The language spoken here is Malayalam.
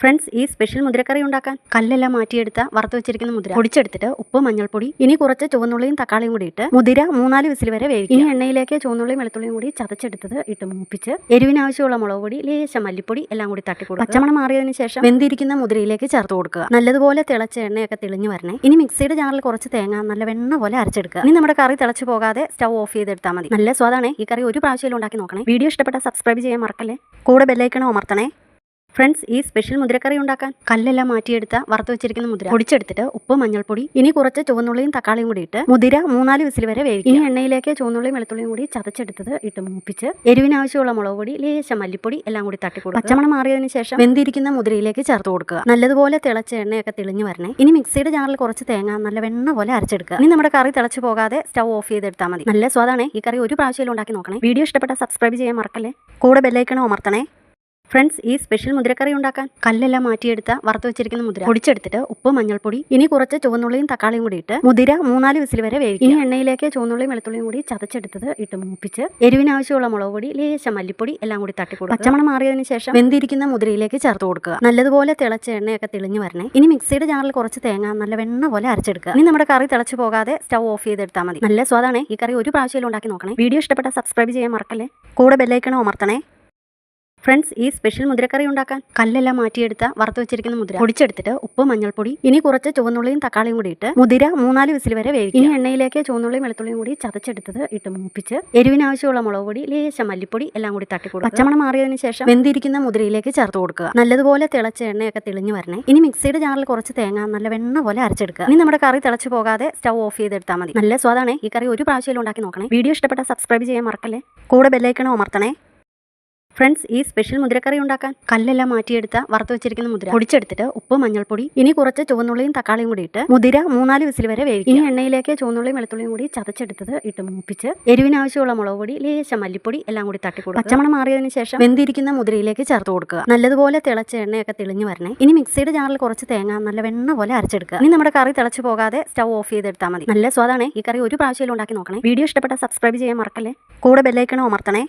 ഫ്രണ്ട്സ് ഈ സ്പെഷ്യൽ മുതിരക്കറി ഉണ്ടാക്കാൻ കല്ലെല്ലാം മാറ്റിയെടുത്ത വറുത്ത് വെച്ചിരിക്കുന്ന മുതിര. പൊടിച്ചെടുത്തിട്ട് ഉപ്പ് മഞ്ഞൾപ്പൊടി ഇനി കുറച്ച് ചുവന്നുള്ളിയും തക്കാളിയും കൂടി ഇട്ട് മുതിര മൂന്നാൽ വിസിൽ വരെ വേവിക്കും ഇനി എണ്ണയിലേക്ക് ചുവന്നുള്ളിയും വെളുത്തുള്ളിയും കൂടി ചതച്ചെടുത്തത് ഇട്ട് മൂപ്പിച്ച് എരിവിനാവശ്യമുള്ള മുളക് പൊടി ലേശം മല്ലിപ്പൊടി എല്ലാം കൂടി തട്ടിക്കൊടുക്കും പച്ചമണം മാറിയതിനു ശേഷം വെന്തിരിക്കുന്ന മുതിരയിലേക്ക് ചേർത്ത് കൊടുക്കുക. നല്ലതുപോലെ തിളച്ച എണ്ണയൊക്കെ തെളിഞ്ഞു വരണേ. ഇനി മിക്സിയുടെ ജാറിൽ കുറച്ച് തേങ്ങ നല്ല വെണ്ണ പോലെ അരച്ചെടുക്കുക. ഇനി നമ്മുടെ കറി തിളച്ചു പോകാതെ സ്റ്റൗ ഓഫ് ചെയ്തെടുത്താൽ മതി. നല്ല സ്വാദാണ്. ഈ കറി ഒരു പ്രാവശ്യം ഉണ്ടാക്കി നോക്കണേ. വീഡിയോ ഇഷ്ടപ്പെട്ട സബ്സ്ക്രൈബ് ചെയ്യാൻ മറക്കല്ലേ? കൂടെ ബെല്ലൈക്കണം അമർത്തണേ. ഫ്രണ്ട്സ് ഈ സ്പെഷ്യൽ മുതിരക്കറി ഉണ്ടാക്കാൻ കല്ലെല്ലാം മാറ്റിയെടുത്ത വറുത്ത് വെച്ചിരിക്കുന്ന മുതിര. പൊടിച്ചെടുത്തിട്ട് ഉപ്പ് മഞ്ഞൾപ്പൊടി ഇനി കുറച്ച് ചുവന്നുള്ളിയും തക്കാളിയും കൂടി ഇട്ട് മുതിര മൂന്നാൽ വിസിൽ വരെ വേവിക്കും ഇനി എണ്ണയിലേക്ക് ചുവന്നുള്ളിയും വെളുത്തുള്ളിയും കൂടി ചതച്ചെടുത്തത് ഇട്ട് മൂപ്പിച്ച് എരിവിനാവശ്യമുള്ള മുളക് പൊടി ലേശം മല്ലിപ്പൊടി എല്ലാം കൂടി തട്ടിക്കൊടുക്കും പച്ചമണം മാറിയതിന് ശേഷം വെന്തിരിക്കുന്ന മുതിരയിലേക്ക് ചേർത്ത് കൊടുക്കുക. നല്ലതുപോലെ തിളച്ച എണ്ണയൊക്കെ തെളിഞ്ഞു വരണേ. ഇനി മിക്സിയുടെ ജാറിൽ കുറച്ച് തേങ്ങ നല്ല വെണ്ണ പോലെ അരച്ചെടുക്കുക. ഇനി നമ്മുടെ കറി തിളച്ചു പോകാതെ സ്റ്റവ് ഓഫ് ചെയ്തെടുത്താൽ മതി. നല്ല സ്വാദാണ്. ഈ കറി ഒരു പ്രാവശ്യം ഉണ്ടാക്കി നോക്കണേ. വീഡിയോ ഇഷ്ടപ്പെട്ട സബ്സ്ക്രൈബ് ചെയ്യാൻ മറക്കല്ലേ? കൂടെ ബെല്ലൈക്കണം അമർത്തണേ. ഫ്രണ്ട്സ് ഈ സ്പെഷ്യൽ മുതിരക്കറി ഉണ്ടാക്കാൻ കല്ലെല്ലാം മാറ്റിയെടുത്ത വറുത്ത് വെച്ചിരിക്കുന്ന മുതിര. പൊടിച്ചെടുത്തിട്ട് ഉപ്പ് മഞ്ഞൾപ്പൊടി ഇനി കുറച്ച് ചുവന്നുള്ളിയും തക്കാളിയും കൂടി ഇട്ട് മുതിര മൂന്നാൽ വിസിൽ വരെ വേവിക്കും ഇനി എണ്ണയിലേക്ക് ചുവന്നുള്ളിയും വെളുത്തുള്ളിയും കൂടി ചതച്ചെടുത്തത് ഇട്ട് മൂപ്പിച്ച് എരിവിനാവശ്യമുള്ള മുളക് പൊടി ലേശം മല്ലിപ്പൊടി എല്ലാം കൂടി തട്ടിക്കൊടുക്കും പച്ചമണം മാറിയതിനു ശേഷം വെന്തിരിക്കുന്ന മുതിരയിലേക്ക് ചേർത്ത് കൊടുക്കുക. നല്ലതുപോലെ തിളച്ച എണ്ണയൊക്കെ തെളിഞ്ഞു വരണേ. ഇനി മിക്സിയുടെ ജാറിൽ കുറച്ച് തേങ്ങ നല്ല വെണ്ണ പോലെ അരച്ചെടുക്കുക. ഇനി നമ്മുടെ കറി തിളച്ചു പോകാതെ സ്റ്റൗ ഓഫ് ചെയ്തെടുത്താൽ മതി. നല്ല സ്വാദാണ്. ഈ കറി ഒരു പ്രാവശ്യം ഉണ്ടാക്കി നോക്കണേ. വീഡിയോ ഇഷ്ടപ്പെട്ട സബ്സ്ക്രൈബ് ചെയ്യാൻ മറക്കല്ലേ? കൂടെ ബെല്ലൈക്കണം അമർത്തണേ. ഫ്രണ്ട്സ് ഈ സ്പെഷ്യൽ മുതിരക്കറി ഉണ്ടാക്കാൻ കല്ലെല്ലാം മാറ്റിയെടുത്ത വറുത്ത് വെച്ചിരിക്കുന്ന മുതിര. പൊടിച്ചെടുത്തിട്ട് ഉപ്പ് മഞ്ഞൾപ്പൊടി ഇനി കുറച്ച് ചുവന്നുള്ളിയും തക്കാളിയും കൂടി ഇട്ട് മുതിര മൂന്നാൽ വിസിൽ വരെ വേവിക്കും ഇനി എണ്ണയിലേക്ക് ചുവന്നുള്ളിയും വെളുത്തുള്ളിയും കൂടി ചതച്ചെടുത്തത് ഇട്ട് മൂപ്പിച്ച് എരിവിനാവശ്യമുള്ള മുളക് പൊടി ലേശം മല്ലിപ്പൊടി എല്ലാം കൂടി തട്ടിക്കൊടുക്കും പച്ചമണം മാറിയതിന് ശേഷം വെന്തിരിക്കുന്ന മുതിരയിലേക്ക് ചേർത്ത് കൊടുക്കുക. നല്ലതുപോലെ തിളച്ച എണ്ണയൊക്കെ തെളിഞ്ഞു വരണേ. ഇനി മിക്സിയുടെ ജാറിൽ കുറച്ച് തേങ്ങ നല്ല വെണ്ണ പോലെ അരച്ചെടുക്കുക. ഇനി നമ്മുടെ കറി തിളച്ചു പോകാതെ സ്റ്റൗ ഓഫ് ചെയ്തെടുത്താൽ മതി. നല്ല സ്വാദാണ്. ഈ കറി ഒരു പ്രാവശ്യം ഉണ്ടാക്കി നോക്കണേ. വീഡിയോ ഇഷ്ടപ്പെട്ട സബ്സ്ക്രൈബ് ചെയ്യാൻ മറക്കല്ലേ? കൂടെ ബെല്ലൈക്കണം അമർത്തണേ. ഫ്രണ്ട്സ് ഈ സ്പെഷ്യൽ മുതിരക്കറി ഉണ്ടാക്കാൻ കല്ലെല്ലാം മാറ്റിയെടുത്ത വറുത്ത് വെച്ചിരിക്കുന്ന മുതിര. പൊടിച്ചെടുത്തിട്ട് ഉപ്പ് മഞ്ഞൾപ്പൊടി ഇനി കുറച്ച് ചുവന്നുള്ളിയും തക്കാളിയും കൂടി ഇട്ട് മുതിര മൂന്നാൽ വിസിൽ വരെ വേവിക്കും ഇനി എണ്ണയിലേക്ക് ചുവന്നുള്ളിയും വെളുത്തുള്ളിയും കൂടി ചതച്ചെടുത്തത് ഇട്ട് മൂപ്പിച്ച് എരിവിനാവശ്യമുള്ള മുളക് പൊടി ലേശം മല്ലിപ്പൊടി എല്ലാം കൂടി തട്ടിക്കൊടുക്കുക പച്ചമണം മാറിയതിനു ശേഷം വെന്തിരിക്കുന്ന മുതിരയിലേക്ക് ചേർത്ത് കൊടുക്കുക. നല്ലതുപോലെ തിളച്ച എണ്ണയൊക്കെ തെളിഞ്ഞു വരണേ. ഇനി മിക്സിയുടെ ജാറിൽ കുറച്ച് തേങ്ങ നല്ല വെണ്ണ പോലെ അരച്ചെടുക്കുക. ഇനി നമ്മുടെ കറി തിളച്ചു പോകാതെ സ്റ്റൗ ഓഫ് ചെയ്തെടുത്താൽ മതി. നല്ല സ്വാദാണ്. ഈ കറി ഒരു പ്രാവശ്യം ഉണ്ടാക്കി നോക്കണേ. വീഡിയോ ഇഷ്ടപ്പെട്ട സബ്സ്ക്രൈബ് ചെയ്യാൻ മറക്കല്ലേ? കൂടെ ബെല്ലൈക്കണം അമർത്തണേ.